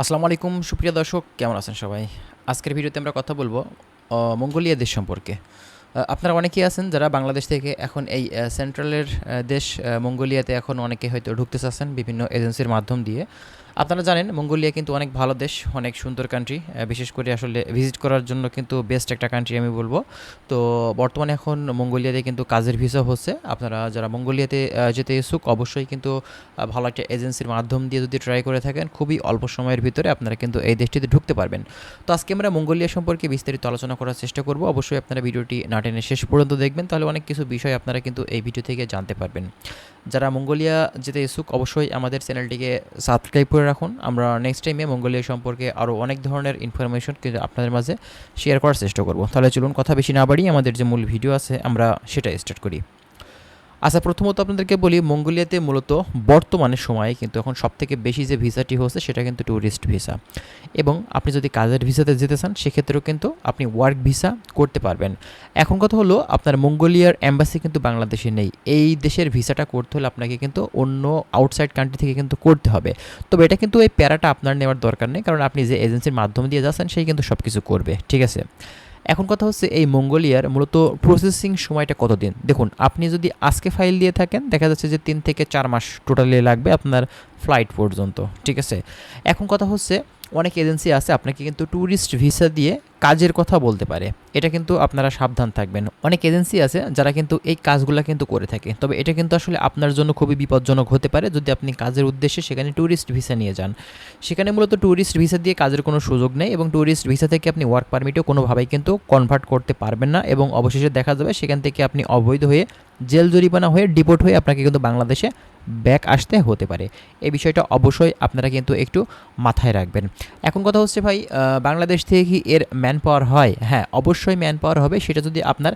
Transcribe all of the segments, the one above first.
আসসালামু আলাইকুম সুপ্রিয় দর্শক, কেমন আছেন সবাই? আজকের ভিডিওতে আমরা কথা বলব মঙ্গোলিয়া দেশ সম্পর্কে। আপনারা অনেকেই আছেন যারা বাংলাদেশ থেকে এখন এই সেন্ট্রালের দেশ মঙ্গোলিয়াতে এখন অনেকে হয়তো ঢুকতে চাচ্ছেন বিভিন্ন এজেন্সির মাধ্যম দিয়ে। আপনারা জানেন, মঙ্গোলিয়া কিন্তু অনেক ভালো দেশ, অনেক সুন্দর কান্ট্রি বিশেষ করে আসলে ভিজিট করার জন্য কিন্তু বেস্ট একটা কান্ট্রি আমি বলব। তো বর্তমানে এখন মঙ্গোলিয়াতে কিন্তু কাজের ভিসা হচ্ছে। আপনারা যারা মঙ্গোলিয়াতে যেতে ইচ্ছুক, অবশ্যই কিন্তু ভালো একটা এজেন্সির মাধ্যম দিয়ে যদি ট্রাই করে থাকেন, খুবই অল্প সময়ের ভিতরে আপনারা কিন্তু এই দেশটিতে ঢুকতে পারবেন। তো আজকে আমরা মঙ্গোলিয়া সম্পর্কে বিস্তারিত আলোচনা করার চেষ্টা করব। অবশ্যই আপনারা ভিডিওটি না টেনে শেষ পর্যন্ত দেখবেন, তাহলে অনেক কিছু বিষয় আপনারা কিন্তু এই ভিডিও থেকে জানতে পারবেন। যারা মঙ্গোলিয়া যেতে ইচ্ছুক, অবশ্যই আমাদের চ্যানেলটিকে সাবস্ক্রাইব করে রাখুন। আমরা নেক্সট টাইমে মঙ্গোলিয়া সম্পর্কে আরও অনেক ধরনের ইনফরমেশন কিন্তু আপনাদের মাঝে শেয়ার করার চেষ্টা করব। তাহলে চলুন কথা বেশি না বাড়িয়ে আমাদের যে মূল ভিডিও আছে, আমরা সেটা স্টার্ট করি। আচ্ছা প্রথমত আপনাদেরকে বলি, মঙ্গোলিয়াতে মূলত বর্তমানে সময়ে কিন্তু এখন সবথেকে বেশি যে ভিসাটি হচ্ছে সেটা কিন্তু ট্যুরিস্ট ভিসা এবং আপনি যদি কাজের ভিসাতে যেতে চান, সেক্ষেত্রেও কিন্তু আপনি ওয়ার্ক ভিসা করতে পারবেন। এখন কথা হলো, আপনার মঙ্গোলিয়ার অ্যাম্বাসি কিন্তু বাংলাদেশে নেই। এই দেশের ভিসাটা করতে হলে আপনাকে কিন্তু অন্য আউটসাইড কান্ট্রি থেকে কিন্তু করতে হবে। তবে এটা কিন্তু এই প্যারাটা আপনার নেওয়ার দরকার নেই, কারণ আপনি যে এজেন্সির মাধ্যম দিয়ে যাচ্ছেন, সেই কিন্তু সব কিছু করবে। ঠিক আছে? এখন কথা হচ্ছে এই মঙ্গোলিয়ার মূলত প্রসেসিং সময়টা কতদিন? দেখুন, আপনি যদি আজকে ফাইল দিয়ে থাকেন, দেখা যাচ্ছে যে তিন থেকে চার মাস টোটালি লাগবে আপনার ফ্লাইট পর্যন্ত, ঠিক আছে? এখন কথা হচ্ছে, অনেক এজেন্সি আছে, আপনাকে কিন্তু ট্যুরিস্ট ভিসা দিয়ে কাজের কথা বলতে পারে। এটা কিন্তু আপনারা সাবধান থাকবেন। অনেক এজেন্সি আছে, যারা কিন্তু এই কাজগুলো কিন্তু করে থাকে। তবে এটা কিন্তু আসলে আপনার জন্য খুবই বিপজ্জনক হতে পারে, যদি আপনি কাজের উদ্দেশ্যে সেখানে ট্যুরিস্ট ভিসা নিয়ে যান। সেখানে মূলত ট্যুরিস্ট ভিসা দিয়ে কাজের কোনো সুযোগ নেই এবং ট্যুরিস্ট ভিসা থেকে আপনি ওয়ার্ক পারমিটও কোনোভাবেই কিন্তু কনভার্ট করতে পারবেন না এবং অবশেষে দেখা যাবে সেখান থেকে আপনি অবৈধ হয়ে জেল জরিমানা হয়ে ডিপোর্ট হয়ে আপনাকে কিন্তু বাংলাদেশে ব্যাক আসতে হতে পারে। এই বিষয়টা অবশ্যই আপনারা কিন্তু একটু মাথায় রাখবেন। এখন কথা হচ্ছে ভাই বাংলাদেশ থেকে কি এর ম্যান পাওয়ার হয়? হ্যাঁ অবশ্যই ম্যান পাওয়ার হবে। সেটা যদি আপনার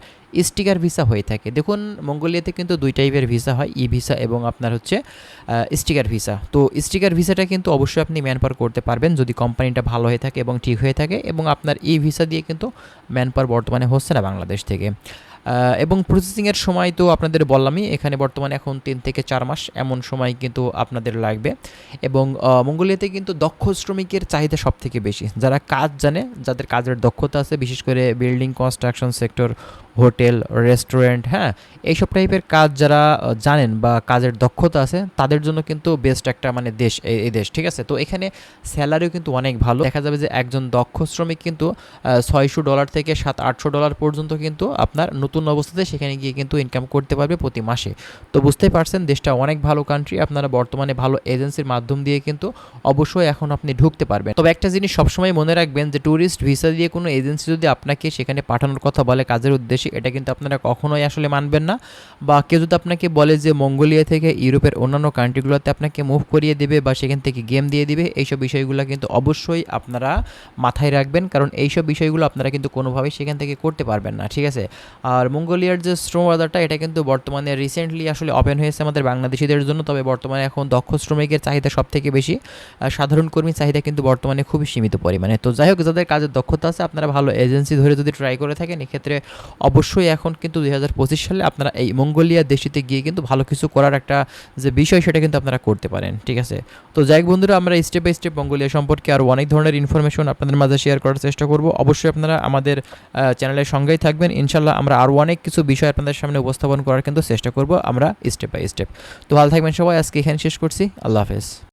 স্টিকার ভিসা হয়ে থাকে। দেখুন, মঙ্গোলিয়াতে কিন্তু দুই টাইপের ভিসা হয় ই ভিসা এবং আপনার হচ্ছে স্টিকার ভিসা তো স্টিকার ভিসাটা কিন্তু অবশ্যই আপনি ম্যান পাওয়ার করতে পারবেন যদি কোম্পানিটা ভালো হয়ে থাকে এবং ঠিক হয়ে থাকে এবং আপনার ই ভিসা দিয়ে কিন্তু ম্যান পাওয়ার বর্তমানে হচ্ছে না বাংলাদেশ থেকে। এবং প্রসেসিংয়ের সময় তো আপনাদের বললামই, এখানে বর্তমানে এখন তিন থেকে চার মাস, এমন সময় কিন্তু আপনাদের লাগবে। এবং মঙ্গোলিয়াতে কিন্তু দক্ষ শ্রমিকের চাহিদা সব থেকে বেশি। যারা কাজ জানে, যাদের কাজের দক্ষতা আছে, বিশেষ করে building construction sector hotel restaurant হ্যাঁ এইসব টাইপের কাজ যারা জানেন বা কাজের দক্ষতা আছে, তাদের জন্য কিন্তু বেস্ট একটা মানে দেশ এই দেশ, ঠিক আছে? তো এখানে স্যালারিও কিন্তু অনেক ভালো। দেখা যাবে যে একজন দক্ষ শ্রমিক কিন্তু ছয়শো ডলার থেকে সাত আটশো ডলার পর্যন্ত কিন্তু আপনার নতুন অবস্থাতে সেখানে গিয়ে কিন্তু ইনকাম করতে পারবে প্রতি মাসে। তো বুঝতেই পারছেন, দেশটা অনেক ভালো কান্ট্রি আপনারা বর্তমানে ভালো এজেন্সির মাধ্যম দিয়ে কিন্তু অবশ্যই এখন আপনি ঢুকতে পারবেন। তবে একটা জিনিস সবসময় মনে রাখবেন যে ট্যুরিস্ট ভিসা দিয়ে কোনো এজেন্সি যদি আপনাকে সেখানে পাঠানোর কথা বলে কাজের উদ্দেশ্যে, এটা কিন্তু আপনারা কখনোই আসলে মানবেন না। বা কেউ যদি আপনাকে বলে যে মঙ্গোলিয়া থেকে ইউরোপের অন্যান্য কান্ট্রিগুলোতে আপনাকে মুভ করিয়ে দেবে বা সেখান থেকে গেম দিয়ে দিবে, এইসব বিষয়গুলো কিন্তু অবশ্যই আপনারা মাথায় রাখবেন। কারণ এইসব বিষয়গুলো আপনারা কিন্তু কোনোভাবেই সেখান থেকে করতে পারবেন না, ঠিক আছে? আর মঙ্গোলিয়ার যে শ্রম বাজারটা, এটা কিন্তু বর্তমানে রিসেন্টলি আসলে ওপেন হয়েছে আমাদের বাংলাদেশিদের জন্য, তবে বর্তমানে এখন দক্ষ শ্রমিকের চাহিদা সব থেকে বেশি। আর সাধারণ কর্মীর চাহিদা কিন্তু বর্তমানে খুবই সীমিত পরিমাণে। তো যাই হোক, যাদের কাজের দক্ষতা আছে, আপনারা ভালো এজেন্সি ধরে যদি ট্রাই করে থাকেন, এক্ষেত্রে অবশ্যই এখন কিন্তু দুই হাজার পঁচিশ সালে আপনারা এই মঙ্গোলিয়া দেশটিতে গিয়ে কিন্তু ভালো কিছু করার একটা যে বিষয়, সেটা কিন্তু আপনারা করতে পারেন, ঠিক আছে? তো যাই বন্ধুরা, আমরা স্টেপ বাই স্টেপ মঙ্গোলিয়া সম্পর্কে আরও অনেক ধরনের ইনফরমেশন আপনাদের মাঝে শেয়ার করার চেষ্টা করব। অবশ্যই আপনারা আমাদের চ্যানেলের সঙ্গেই থাকবেন। ইনশাল্লাহ আমরা আরও অনেক কিছু বিষয় আপনাদের সামনে উপস্থাপন করার কিন্তু চেষ্টা করব আমরা স্টেপ বাই স্টেপ তো ভালো থাকবেন সবাই, আজকে এখানে শেষ করছি। আল্লাহ হাফেজ।